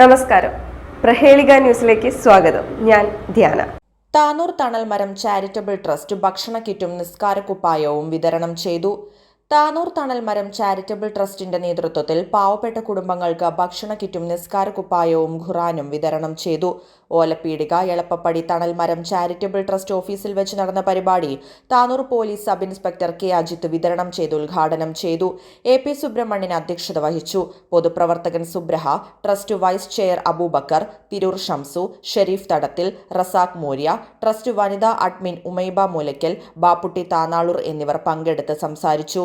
നമസ്കാരം. പ്രഹേളിക ന്യൂസിലേക്ക് സ്വാഗതം. ഞാൻ ധ്യാന. താനൂർ തണൽ മരം ചാരിറ്റബിൾ ട്രസ്റ്റ് ഭക്ഷണ കിറ്റും നിസ്കാര കുപ്പായവും വിതരണം ചെയ്തു. താനൂർ തണൽമരം ചാരിറ്റബിൾ ട്രസ്റ്റിന്റെ നേതൃത്വത്തിൽ പാവപ്പെട്ട കുടുംബങ്ങൾക്ക് ഭക്ഷണ കിറ്റും നിസ്കാര കുപ്പായവും ഖുറാനും വിതരണം ചെയ്തു. ഓലപ്പീടിക എളപ്പപ്പടി തണൽമരം ചാരിറ്റബിൾ ട്രസ്റ്റ് ഓഫീസിൽ വെച്ച് നടന്ന പരിപാടി Tanur police sub inspector K Ajith വിതരണം ചെയ്ത് ഉദ്ഘാടനം ചെയ്തു. എ പി സുബ്രഹ്മണ്യൻ അധ്യക്ഷത വഹിച്ചു. പൊതുപ്രവർത്തകൻ സുബ്രഹ trust vice chair Aboobacker Tirur Shamsu Sharif Thadathil Razak Morya trust വനിതാ അഡ്മിൻ ഉമൈബ മൂലയ്ക്കൽ ബാപ്പുട്ടി താനാളൂർ എന്നിവർ പങ്കെടുത്ത് സംസാരിച്ചു.